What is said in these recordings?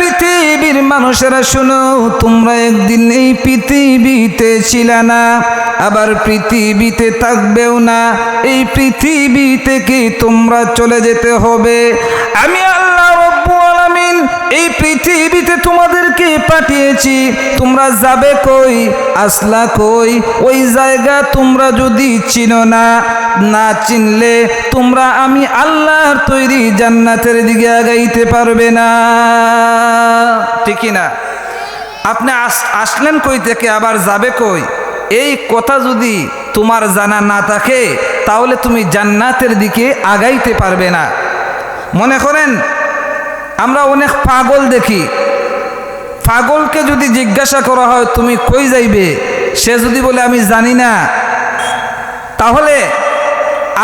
পৃথিবীর মানুষেরা শুনো, তোমরা একদিন এই পৃথিবীতে ছিল না, আবার পৃথিবীতে থাকবেও না। এই পৃথিবী থেকে তোমরা চলে যেতে হবে। আমি এই পৃথিবীতে তোমাদেরকে পাঠিয়েছি। তোমরা যাবে কই? আসলা কই? ওই জায়গা তোমরা যদি চিনো না না চিনলে তোমরা আমি আল্লাহর তৈরি জান্নাতের দিকে আগাইতে পারবে না। ঠিকই না? আপনি আস- আসলেন কই থেকে, আবার যাবে কই? এই কথা যদি তোমার জানা না থাকে, তাহলে তুমি জান্নাতের দিকে আগাইতে পারবে না। মনে করেন আমরা অনেক পাগল দেখি। পাগলকে যদি জিজ্ঞাসা করা হয়, তুমি কই যাইবে? সে যদি বলে, আমি জানি না। তাহলে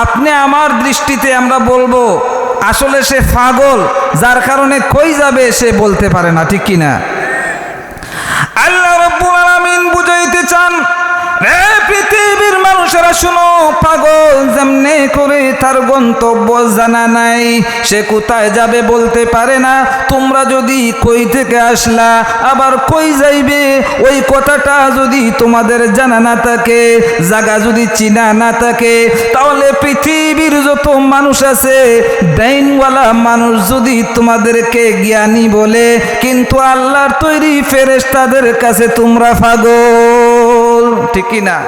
আপনি আমার দৃষ্টিতে আমরা বলব, আসলে সে পাগল, যার কারণে কই যাবে সে বলতে পারে না, ঠিক কিনা? আল্লাহ রব্বুল আলামিন বুঝাইতে চান রে পৃথিবীর মানুষেরা শুনো, পাগল যেমনে করে তার গন্তব্য জানা নাই, সে কোথায় যাবে বলতে পারে না। তোমরা যদি কই থেকে আসলা, আবার কই যাইবে? ওই কথাটা যদি তোমাদের জানা না থাকে জায়গা যদি চিনা না থাকে, তাহলে পৃথিবীর যত মানুষ আছে ডাইনওয়ালা মানুষ যদি তোমাদেরকে জ্ঞানী বলে, কিন্তু আল্লাহর তৈরি ফেরেশতাদের কাছে তোমরা পাগল। ঠিক না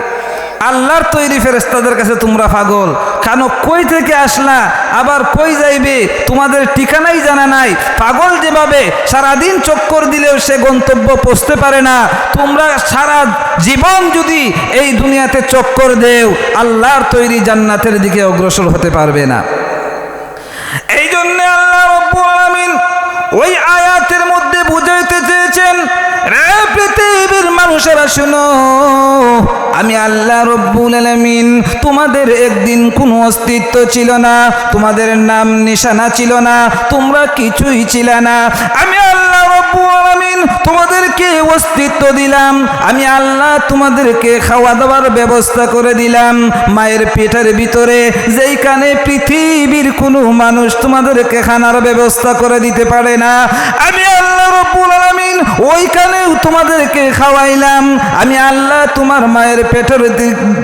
আল্লাহর তৈরি ফেরেশতাদের কাছে তোমরা পাগল। কেন কই থেকে আসলা? আবার কই যাইবে? তোমাদের ঠিকানাই জানা নাই। পাগল যেভাবে সারাদিন চক্কর দিলেও সে গন্তব্য পৌঁছতে পারে না। তোমরা সারা জীবন যদি এই দুনিয়াতে চক্কর দেও, আল্লাহর তৈরি জান্নাতের দিকে অগ্রসর হতে পারবে না। এই জন্য আল্লাহ ওই আয়াতের মধ্যে বুঝাইতে চেয়েছেন রে পৃথিবীর মানুষেরা শুনো, আমি আল্লাহ রব্বুল আলামিন, তোমাদের একদিন কোনো অস্তিত্ব ছিল না, তোমাদের নাম নিশানা ছিল না, তোমরা কিছুই ছিল না। আমি আল্লাহ তোমাদেরকে অস্তিত্ব দিলাম। আমি আল্লাহ তোমাদেরকে খাওয়া দাওয়ার ব্যবস্থা করে দিলাম। মায়ের পেটের ভিতরে যেইখানে পৃথিবীর কোনো মানুষ তোমাদেরকে খানার ব্যবস্থা করে দিতে পারে না, আমি আল্লাহ রব্বুল আলামিন ওইখানেও তোমাদেরকে খাওয়াইলাম। আমি আল্লাহ তোমার মায়ের পেটের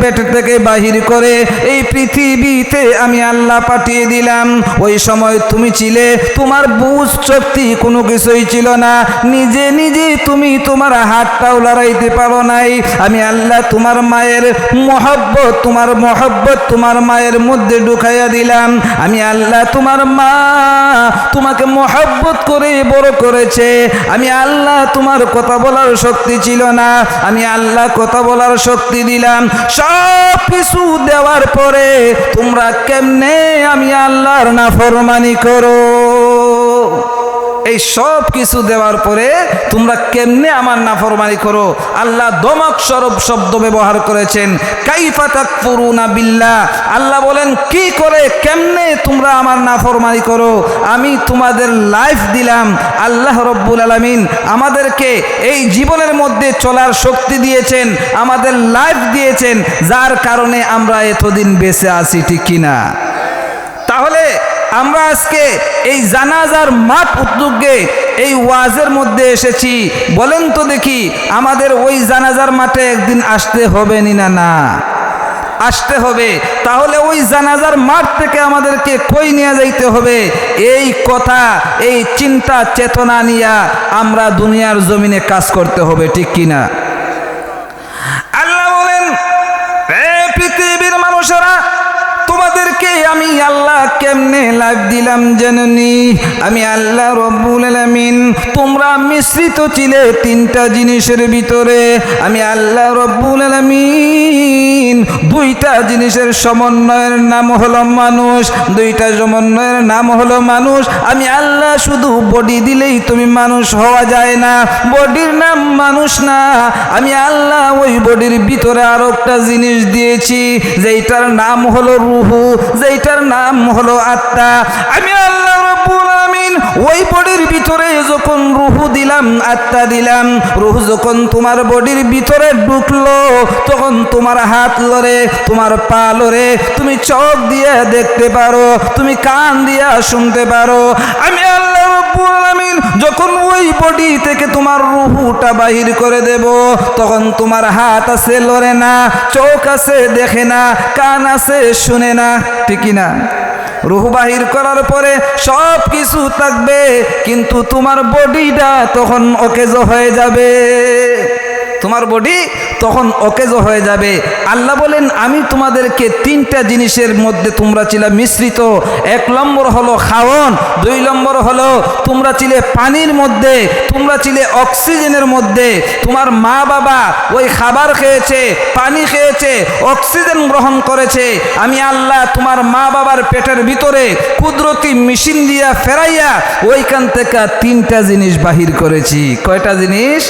পেট থেকে বাহির করে এই পৃথিবীতে আমি আল্লাহ পাঠিয়ে দিলাম। ওই সময় তুমি ছিলে, তোমার বুঝ শক্তি কোনো কিছুই ছিল না। নিজে নিজে তুমি তোমার হাতটাও লড়াইতে পারো নাই। আমি আল্লাহ তোমার মায়ের মহব্বত, তোমার মহব্বত তোমার মায়ের মধ্যে ঢুকাইয়া দিলাম। আমি আল্লাহ তোমার মা তোমাকে মহব্বত করে বড় করেছে। আমি আল্লাহ তোমার কথা বলার শক্তি ছিল না। আমি আল্লাহ কথা বলার শক্তি দিলাম। সব কিছু দেওয়ার পরে তোমরা কেমনে আমি আল্লাহর নাফরমানি করো? এই সব কিছু দেওয়ার পরে তোমরা কেমনে আমার নাফরমানি করো? আল্লাহ দমক স্বরূপ শব্দ ব্যবহার করেছেন, কাইফা তাকফুরুনা বিল্লাহ। আল্লাহ বলেন, কি করে, কেমনে তোমরা আমার নাফরমানি করো? আমি তোমাদের লাইফ দিলাম, আল্লাহ রব্বুল আলামিন আমাদেরকে এই জীবনের মধ্যে চলার শক্তি দিয়েছেন, আমাদের লাইফ দিয়েছেন, যার কারণে আমরা এতদিন বেঁচে আছি, ঠিক কিনা? তাহলে আমরা আজকে এই জানাজার মাঠ উদ্যোগে এই ওয়াজের মধ্যে এসেছি। বলেন তো দেখি, আমাদের ওই জানাজার মাঠে একদিন আসতে হবে নি না না? আসতে হবে। তাহলে ওই জানাজার মাঠ থেকে আমাদেরকে কই নিয়ে যাইতে হবে? এই কথা, এই চিন্তা, চেতনা নিয়ে আমরা দুনিয়ার জমিনে কাজ করতে হবে, ঠিক কিনা আল্লাহ বলেন পৃথিবীর মানুষেরা তোমাদেরকে আমি আল্লাহ কেমনে লাভ দিলাম জাননি? আমি আল্লাহ রব্বুল আলামিন, তোমরা মিশ্রিত ছিলে তিনটা জিনিসের ভিতরে। আমি আল্লাহ রব্বুল আলামিন, দুইটা জিনিসের সমন্বয়ের নাম হলো মানুষ, দুইটা সমন্বয়ের নাম হলো মানুষ। আমি আল্লাহ শুধু বডি দিলেই তুমি মানুষ হওয়া যায় না, বডির নাম মানুষ না। আমি আল্লাহ ওই বডির ভিতরে আরও একটা জিনিস দিয়েছি, যেইটার নাম হলো রুহু। যেইটার নাম হলো আত্মা। আমি আল্লাহ রব্বুল আমিন, ওই বডির ভিতরে যখন রুহু দিলাম, আত্মা দিলাম, রুহু যখন তোমার বডির ভিতরে ঢুকলো, তখন তোমার হাত লড়ে, তোমার পা লড়ে, তুমি চোখ দিয়ে দেখতে পারো, তুমি কান দিয়ে শুনতে পারো। আমি আল্লাহ যখন ওই বডি থেকে তোমার রুহুটা বাহির করে দেব, তখন তোমার হাত আছে লড়ে না, চোখ আছে দেখে না, কান আছে শুনে না ঠিকই না? রুহু বাহির করার পরে সব কিছু থাকবে, কিন্তু তোমার বডিটা তখন অকেজ হয়ে যাবে। তোমার বডি তখন অকেজ হয়ে যাবে। আল্লাহ বলেন, আমি তোমাদেরকে তিনটা জিনিসের মধ্যে তোমরা ছিলে মিশ্রিত। এক নম্বর হলো খাওয়ন, দুই নম্বর হলো তোমরা ছিলে পানির মধ্যে, তোমরা ছিলে অক্সিজেনের মধ্যে। তোমার মা বাবা ওই খাবার খেয়েছে, পানি খেয়েছে, অক্সিজেন গ্রহণ করেছে। আমি আল্লাহ তোমার মা বাবার পেটের ভিতরে কুদরতি মেশিন দিয়া ফেরাইয়া ওইখান থেকে তিনটা জিনিস বাহির করেছি। কয়টা জিনিস?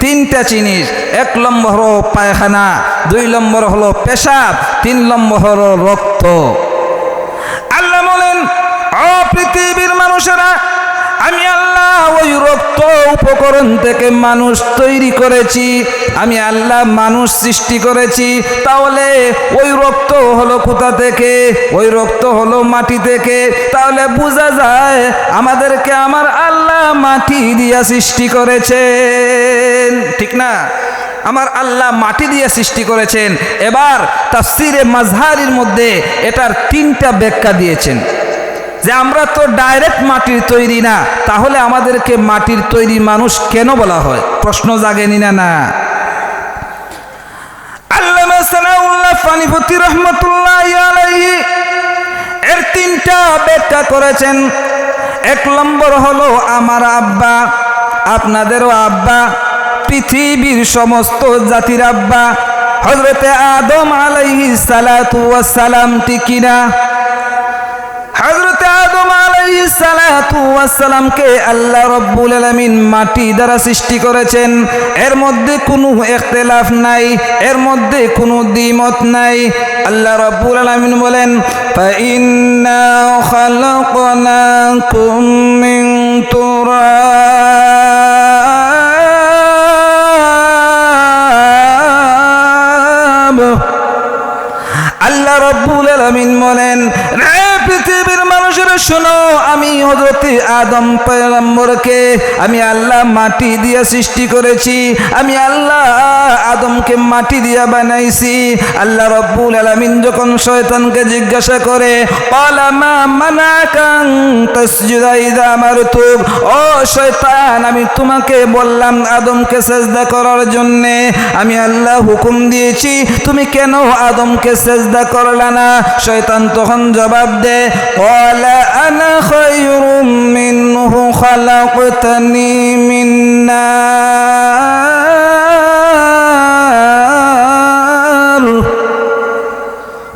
তিনটা জিনিস। এক নম্বর হলো পায়খানা, দুই নম্বর হলো পেশাব, তিন নম্বর হলো রক্ত। আল্লাহ বলেন, অ পৃথিবীর মানুষেরা আমি আল্লাহ ওই রক্ত উপকরণ থেকে মানুষ তৈরি করেছি। আমি আল্লাহ মানুষ সৃষ্টি করেছি। তাহলে ওই রক্ত হলো কোথা থেকে? ওই রক্ত হলো মাটি থেকে। তাহলে বোঝা যায় আমাদেরকে আমার আল্লাহ মাটি দিয়া সৃষ্টি করেছেন। ঠিক না? আমার আল্লাহ মাটি দিয়ে সৃষ্টি করেছেন। এবার তাফসিরে মাজহারির মধ্যে এটার তিনটা ব্যাখ্যা দিয়েছেন। যে আমরা তো ডাইরেক্ট মাটির তৈরি না, তাহলে আমাদেরকে মাটির তৈরি মানুষ কেন বলা হয়? প্রশ্ন জাগেনি না না? এর তিনটা করেছেন। এক নম্বর হলো আমার আব্বা, আপনাদেরও আব্বা, পৃথিবীর সমস্ত জাতির আব্বা হজরতে আদম সালাতু ওয়াসসালাম টিকিনা হজরতে আদম আলাইহি সালাতু আল্লাহ রাব্বুল আলামিন মাটি দ্বারা সৃষ্টি করেছেন। এর মধ্যে কোনো ইখতিলাফ নাই, এর মধ্যে কোনো দ্বিমত নাই। আল্লাহ রাব্বুল আলামিন বলেন আল্লাহ রব্বুল আলামিন বলেন পৃথিবীর মানুষেরা শোনো, আমি হযরতে আদম পয়গম্বরকে, আমি আল্লাহ মাটি দিয়ে সৃষ্টি করেছি, আমি আল্লাহ আদমকে মাটি দিয়ে বানাইছি। আল্লাহ রব্বুল আলামিন যখন শয়তানকে জিজ্ঞাসা করে পালামা মানাকাং তাসজুদা ইদা আমারতুক ও শয়তান, আমি তোমাকে বললাম আদমকে সেজদা করার জন্য। আমি আল্লাহ হুকুম দিয়েছি, তুমি কেন আদমকে সেজদা করলা না? শয়তান তখন জবাব দে قال أنا خير منه خلقتني من نار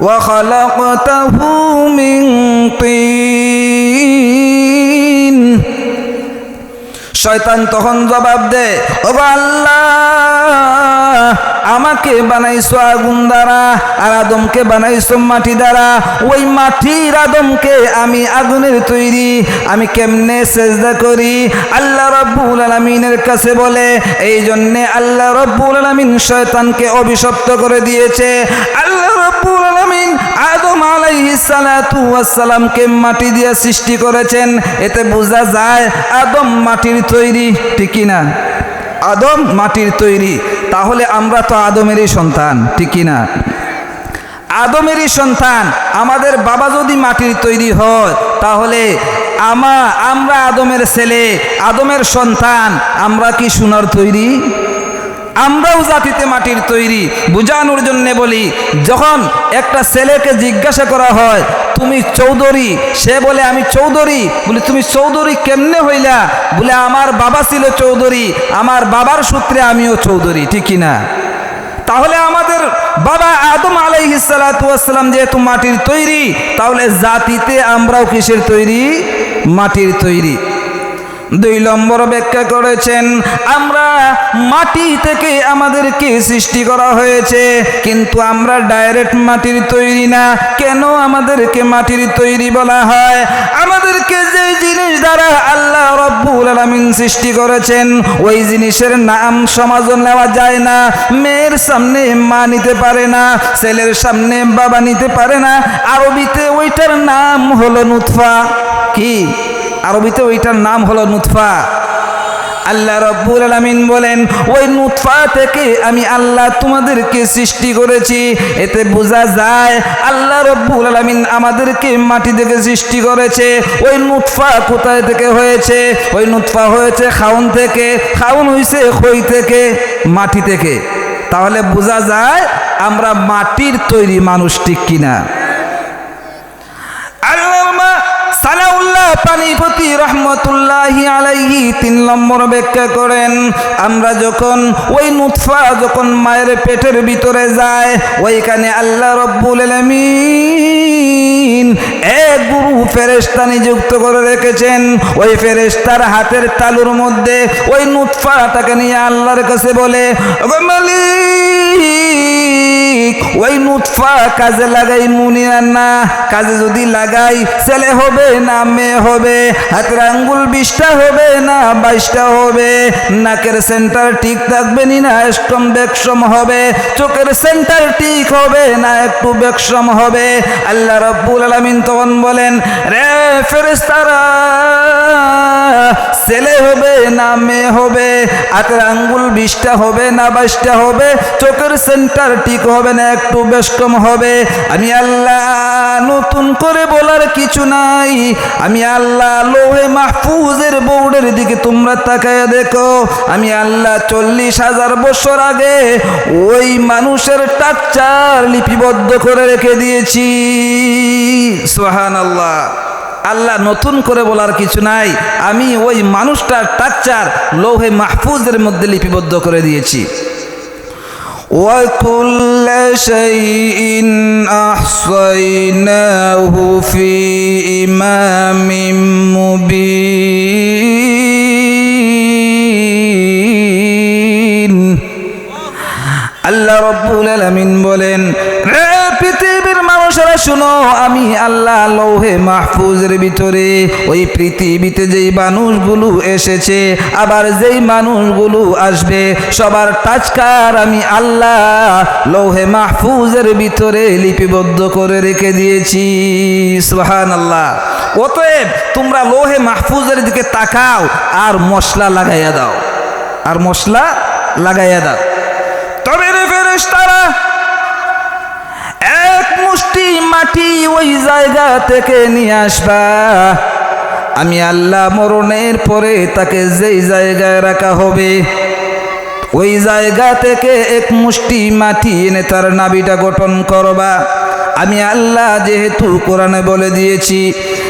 وخلقته من طين শয়তান তখন জবাব দে ও আল্লাহ আমাকে বানাইছো আগুন দ্বারা, আর আদমকে বানাইছো মাটি দ্বারা। ওই মাটির আদমকে আমি আগুনের তৈরি, আমি কেমনে সেজদা করি? আল্লাহ রব্বুল আলমিনের কাছে বলে এই জন্যে আল্লাহ রব্বুল আলমিন শয়তানকে অভিশপ্ত করে দিয়েছে। আল্লাহ রব্বুল আলমিন আদম ওয়াসসালামকে মাটি দিয়ে সৃষ্টি করেছেন। এতে বোঝা যায়, আদম মাটির তৈরি ঠিকই না আদম মাটির তৈরি। তাহলে আমরা তো আদমেরই সন্তান ঠিকই না? আদমেরই সন্তান, আমাদের বাবা যদি মাটির তৈরি হয়, তাহলে আমা, আমরা আদমের ছেলে, আদমের সন্তান, আমরা কি সোনার তৈরি? আমরাও জাতিতে মাটির তৈরি। বুঝানোর জন্য বলি, যখন একটা ছেলেকে জিজ্ঞাসা করা হয় তুমি চৌধুরী? সে বলে, আমি চৌধুরী। বলে, তুমি চৌধুরী কেমনে হইলা? বলে, আমার বাবা ছিল চৌধুরী, আমার বাবার সূত্রে আমিও চৌধুরী, ঠিক না তাহলে আমাদের বাবা আদম আলাইহিসালাম যেহেতু মাটির তৈরি, তাহলে জাতিতে আমরাও কিসের তৈরি? মাটির তৈরি। দুই নম্বর ব্যাখ্যা করেছেন, আমরা মাটি থেকে আমাদেরকে সৃষ্টি করা হয়েছে, কিন্তু আমরা ডাইরেক্ট মাটির তৈরি না। কেন আমাদেরকে মাটির তৈরি বলা হয়? আমাদেরকে যে জিনিস দ্বারা আল্লাহ রব্বুল আলমিন সৃষ্টি করেছেন, ওই জিনিসের নাম সমাজ নেওয়া যায় না। মেয়ের সামনে মা নিতে পারে না, ছেলের সামনে বাবা নিতে পারে না। আরবিতে ওইটার নাম হলো নুৎফা কি? আরবিতে ওইটার নাম হলো নুৎফা আল্লাহ রব্বুল আলামিন বলেন, ওই নুৎফা থেকে আমি আল্লাহ তোমাদেরকে সৃষ্টি করেছি। এতে বোঝা যায়, আল্লাহ রব্বুল আলামিন আমাদেরকে মাটি থেকে সৃষ্টি করেছে। ওই নুৎফা কোথায় থেকে হয়েছে? ওই নুৎফা হয়েছে খাউন থেকে। খাউন হয়েছে খই থেকে, মাটি থেকে। তাহলে বোঝা যায়, আমরা মাটির তৈরি মানুষ ঠিক কিনা? পানিপতি রহমতুল্লাহি আলাইহি তিন নম্বর ব্যাখ্যা করেন, আমরা যখন ওই নুৎফা যখন মায়ের পেটের ভিতরে যায়, ওইখানে আল্লাহ রব্বুল আলামিন এক গুরু ফেরেশতা নিযুক্ত করে রেখেছেন। ওই ফেরেশতার হাতের তালুর মধ্যে ওই নুৎফাটাকে নিয়ে আল্লাহর কাছে বলে, "ওগো মালিক ওই নুৎফা কাজে লাগাই মুনিয়া না কাজে যদি লাগাই, ছেলে হবে না মেয়ে হবে, হাতের আঙ্গুল বিশটা হবে না বাইশটা হবে। নাকের সেন্টার ঠিক থাকবে নি না স্টম বেকসম হবে। চোখের সেন্টার ঠিক হবে না, একটু বেকসম হবে। আল্লাহ রব্বুল আলামিন তখন বলেন, রে ফেরেস্তারা ছেলে হবে না মেয়ে হবে, হাতের আঙ্গুল বিশটা হবে না বাইশটা হবে, চোখের সেন্টার ঠিক হবে না, একটু বেশ কম হবে। আমি আল্লাহ নতুন করে বলার কিছু নাই। আমি আল্লাহ লোহে মাহফুজের বোর্ডের দিকে তোমরা তাকায় দেখো। আমি আল্লাহ চল্লিশ হাজার বছর আগে ওই মানুষের টাকচার লিপিবদ্ধ করে রেখে দিয়েছি। সোহান আল্লাহ আল্লাহ নতুন করে বলার কিছু নাই আমি ওই মানুষটার টাকচার লৌহে মাহফুজের মধ্যে লিপিবদ্ধ করে দিয়েছি وكل شيء أحصيناه في إمام مبين আল্লাহ রব্বুল আলামিন বলেন রে মানুষেরা শুনো, আমি আল্লাহ লৌহে মাহফুজের ভিতরে ওই পৃথিবীতে যেই মানুষগুলো এসেছে, আবার যেই মানুষগুলো আসবে, সবার টাচকার আমি আল্লাহ লৌহে মাহফুজের ভিতরে লিপিবদ্ধ করে রেখে দিয়েছি। সুহান আল্লাহ অতএব তোমরা লোহে মাহফুজের দিকে তাকাও আর মশলা লাগাইয়া দাও। আর মশলা লাগাইয়া দাও। তবে রে ফেরেশতারা এক মুষ্টি মাটি ওই জায়গা থেকে নিয়ে আসবা। আমি আল্লাহ মরণের পরে তাকে যেই জায়গায় রাখা হবে, ওই জায়গা থেকে এক মুষ্টি মাটি এনে তার নাবিটা গঠন করবা। আমি আল্লাহ যেহেতু কোরআনে বলে দিয়েছি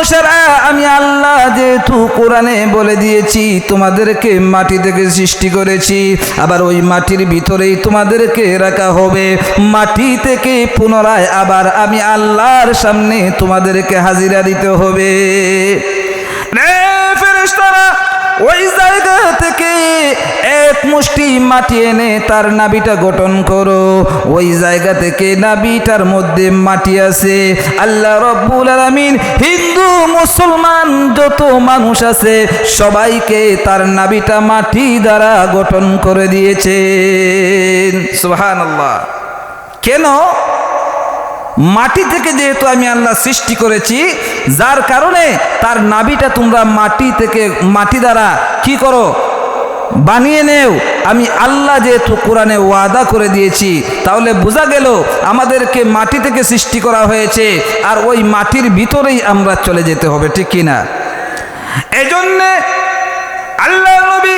মানুষেরা, আমি আল্লাহ যেহেতু কোরআনে বলে দিয়েছি, তোমাদেরকে মাটি থেকে সৃষ্টি করেছি, আবার ওই মাটির ভিতরেই তোমাদেরকে রাখা হবে। মাটি থেকে পুনরায় আবার আমি আল্লাহর সামনে তোমাদেরকে হাজিরা দিতে হবে। রে ওই জায়গা এক মুষ্টি মাটি এনে তার নাবিটা গঠন করো। ওই জায়গা থেকে নাবিটার মধ্যে মাটি আছে। আল্লাহ রব্বুল আলামিন হিন্দু, মুসলমান যত মানুষ আছে, সবাইকে তার নাবিটা মাটি দ্বারা গঠন করে দিয়েছেন সুবহানাল্লাহ। কেন? মাটি থেকে যেহেতু আমি আল্লাহ সৃষ্টি করেছি, যার কারণে তার নাবিটা তোমরা মাটি থেকে, মাটি দ্বারা কি করো? বানিয়ে নেও। আমি আল্লাহ যেহেতু কোরআনে ওয়াদা করে দিয়েছি, তাহলে বোঝা গেল আমাদেরকে মাটি থেকে সৃষ্টি করা হয়েছে, আর ওই মাটির ভিতরেই আমরা চলে যেতে হবে, ঠিক কিনা এজন্যে আল্লাহ নবী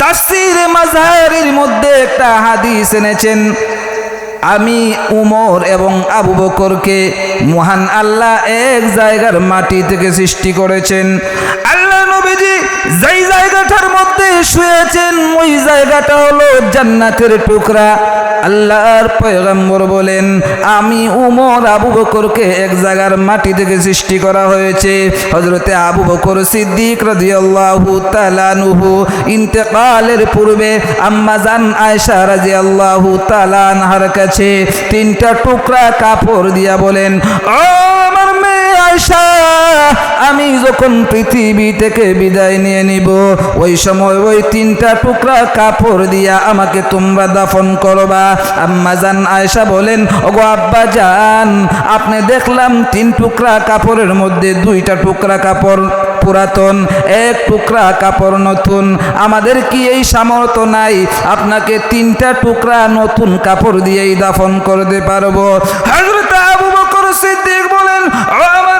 তাসির মাঝারির মধ্যে একটা হাদিস এনেছেন, আমি উমর এবং আবু বকরকে মহান আল্লাহ এক জায়গার মাটি থেকে সৃষ্টি করেছেন। আল্লাহ নবীজি যেই জায়গাটার মধ্যে শুয়েছেন, ওই জায়গাটা হলো জান্নাতের টুকরা। আল্লাহর পয়গম্বর বলেন, আমি উমর আবু বকরকে এক জায়গার মাটি থেকে সৃষ্টি করা হয়েছে। হজরতে আবু বকর সিদ্দিক রাদিয়াল্লাহু তাআলাহু ইন্তেকালের পূর্বে আম্মাজান আয়েশা রাদিয়াল্লাহু তাআলা আনহার কাছে তিনটা টুকরা কাপড় দিয়া বলেন, ও আমার মেয়ে আয়েশা আমি যখন পৃথিবী থেকে বিদায় নিয়ে নিব, ওই সময় ওই তিনটা টুকরা কাপড় দিয়া আমাকে তোমরা দাফন করবা। আম্মা জান আয়েশা বলেন, ওগো আব্বা জান, আপনি দেখলাম তিন টুকরা কাপড়ের মধ্যে দুইটা টুকরা কাপড় পুরাতন, এক টুকরা কাপড় নতুন। আমাদের কি এই সামর্থ্য নাই? আপনাকে তিনটা টুকরা নতুন কাপড় দিয়েই দাফন করতে পারব। হযরত আবু বকর সিদ্দিক বলেন আমার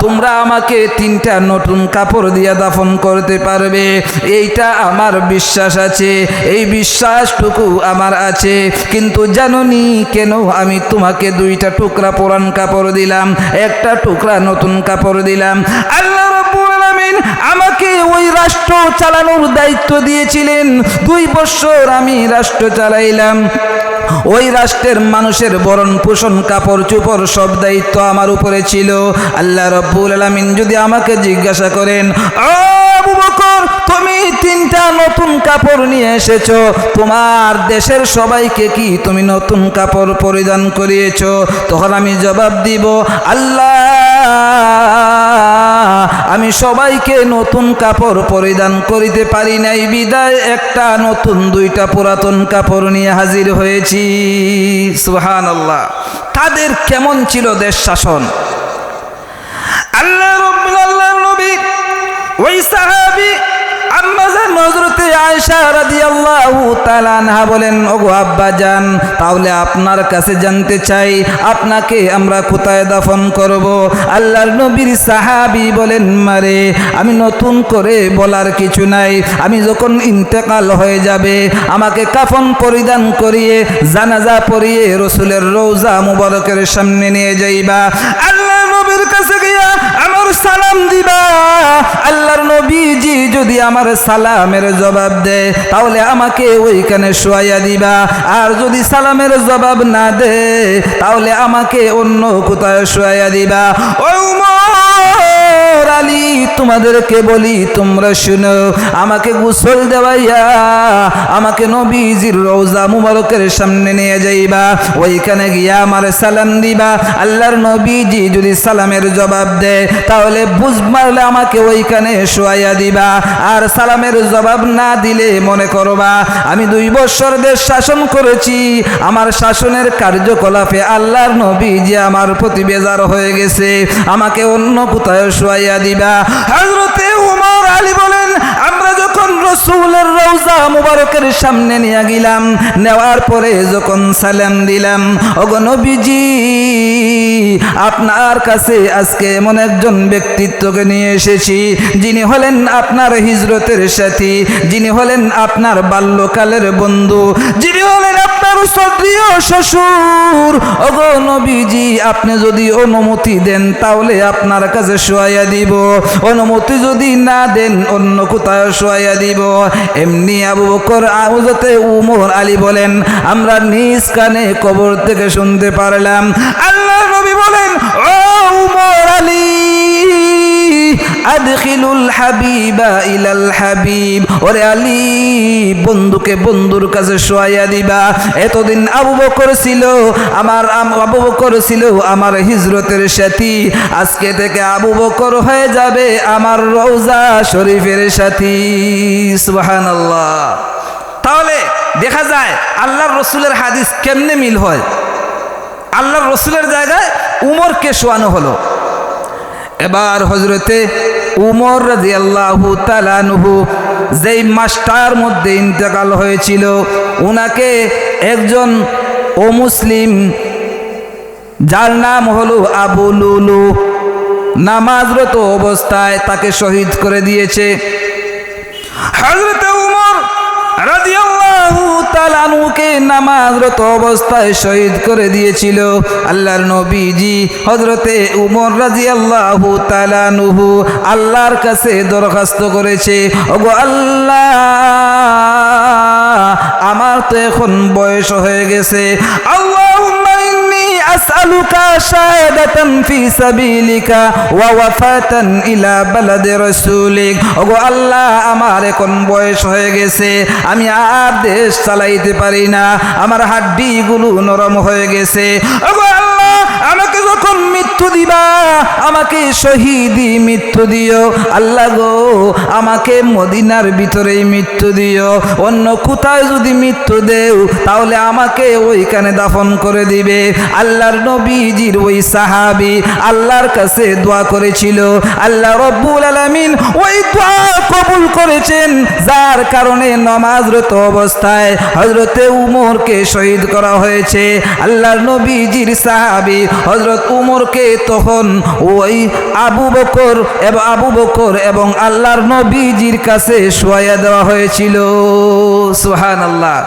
তোমরা আমাকে তিনটা নতুন কাপড় দিয়ে দাফন করতে পারবে। এইটা আমার বিশ্বাস আছে। এই বিশ্বাসটুকু আমার আছে। কিন্তু জাননি কেন আমি তোমাকে দুইটা টুকরা পুরান কাপড় দিলাম, একটা টুকরা নতুন কাপড় দিলাম। আল্লাহ আমাকে ওই রাষ্ট্র চালানোর দায়িত্ব দিয়েছিলেন। দুই বছর আমি রাষ্ট্র চালাইলাম। ওই রাষ্ট্রের মানুষের বরণ, পোষণ, কাপড়, চুপড় সব দায়িত্ব আমার উপরে ছিল। আল্লাহ রব্বুল আলামিন যদি আমাকে জিজ্ঞাসা করেন তুমি তিনটা নতুন কাপড় নিয়ে এসেছ, তোমার দেশের সবাইকে কি তুমি নতুন কাপড় পরিধান করিয়েছো? তখন আমি জবাব দিব, আল্লাহ আমি সবাইকে নতুন কাপড় পরিধান করিতে পারি নাই। বিদায়, একটা নতুন দুইটা পুরাতন কাপড় নিয়ে হাজির হয়েছি। সুহান আল্লাহ তাদের কেমন ছিল দেশ শাসন? আল্লাহ রবী ওই সাহাবী আমি নতুন করে বলার কিছু নাই, আমি যখন ইন্তেকাল হয়ে যাবে, আমাকে কাফন পরিধান করিয়ে, জানাজা পরিয়ে রসুলের রৌজা মুবারকের সামনে নিয়ে যাইবা। আল্লাহ নবীর কাছে গিয়া আমার সালাম দিবা। আল্লাহর নবীজি যদি আমার সালামের জবাব দে, তাহলে আমাকে ওইখানে শোয়াইয়া দিবা। আর যদি সালামের জবাব না দে, তাহলে আমাকে অন্য কোথায় শোয়াইয়া দিবা। ও উমর আলী, তোমাদেরকে বলি, তোমরা শুনো, আমাকে গোসল দেওয়াইয়া আমাকে নবীজির রোজা মুবারকের সামনে নিয়ে যাইবা, ওইখানে গিয়া আমার সালাম দিবা। আল্লাহর নবীজি যদি সালামের জবাব দেয়, তাহলে বুঝ মারলে আমাকে ওইখানে শোয়াইয়া দিবা। আর সালামের জবাব না দিলে মনে করবা, আমি দুই বছর দেশ শাসন করেছি, আমার শাসনের কার্যকলাপে আল্লাহর নবী যে আমার প্রতি বেজার হয়ে গেছে, আমাকে অন্য কোথায় শোয়াইয়া দিবা। হজরতে উমর আলী বলেন রসুলের রৌজা মুবারকের সামনে নিয়ে গেলাম। নেওয়ার পরে যখন সালাম দিলাম, ওগো নবীজি, আপনার কাছে আজকে এমন একজন ব্যক্তিত্বকে নিয়ে এসেছি। যিনি হলেন আপনার হিজরতের সাথী, যিনি হলেন আপনার বাল্যকালের বন্ধু, যিনি হলেন আপনার সক্রিয় শ্বশুর। ওগো নবীজি, আপনি যদি অনুমতি দেন, তাহলে আপনার কাছে শোয়াইয়া দিব। অনুমতি যদি না দেন, অন্য কোথায় শোয়াইয়া দিব এমনি আবু বকর আউজতে উমর আলী বলেন, আমরা নিজ কানে কবর থেকে শুনতে পারলাম। আল্লাহ নবী বলেন, ও উমর আলী! আদখিলুল হাবিবা ইলাল হাবিব। ওরে আলী, বন্ধুকে বন্ধুর কাছে শোয়াইয়া দিবা। এতদিন আবু বকর ছিল, আমার আবু বকর ছিল আমার হিজরতের সাথী। আজকে থেকে আবু বকর হয়ে যাবে আমার রওজা শরীফের সাথী। সুবহানাল্লাহ। তাহলে দেখা যায়, আল্লাহর রসুলের হাদিস কেমনে মিল হয়? আল্লাহর রসুলের জায়গায় উমরকে শোয়ানো হলো। এবার হজরতে উমর রাজিয়াল্লাহু তালানহু যেই মাস্টার মধ্যে ইন্তেকাল হয়েছিল, উনাকে একজন অমুসলিম, যার নাম হলো আবু লুলু, নামাজরত অবস্থায় তাকে শহীদ করে দিয়েছে। হজরত তাআলাকে নামাজরত অবস্থায় শহীদ করে দিয়েছিল আল্লাহর নবীজি হজরতে উমর রাজি আল্লাহু তালানুহু আল্লাহর কাছে দরখাস্ত করেছে, ওগো আল্লাহ, আমার তো এখন বয়স হয়ে গেছে ইন্নী আসআলুকা শাহাদাতান ফি সাবিলিকা ওয়া ওয়াফাতান ইলা ওগো আল্লাহ, আমার এখন বয়স হয়ে গেছে। আমি আর দেশ চালাইতে পারি না। আমার হাড্ডিগুলো নরম হয়ে গেছে। ওগো আল্লাহ, আমাকে যখন আমাকে শহীদি মৃত্যু দিও। আল্লাহ গো, আমাকে মদিনার ভিতরেই মৃত্যু দিও। অন্য কোথায় যদি মৃত্যু দেও, তাহলে আমাকে ওইখানে দাফন করে দিবে। আল্লাহর নবীজির ওই সাহাবি আল্লাহর কাছে দোয়া করেছিল। আল্লাহ রব্বুল আলামিন ওই দোয়া কবুল করেছেন, যার কারণে নমাজরত অবস্থায় হজরতে উমরকে শহীদ করা হয়েছে। আল্লাহর নবীজির সাহাবি হজরত উমরকে তখন ওই আবু বকর এবং, আবু বকর এবং আল্লাহর নবীজির কাছে শোয়া দেওয়া হয়েছিল। সুহান আল্লাহ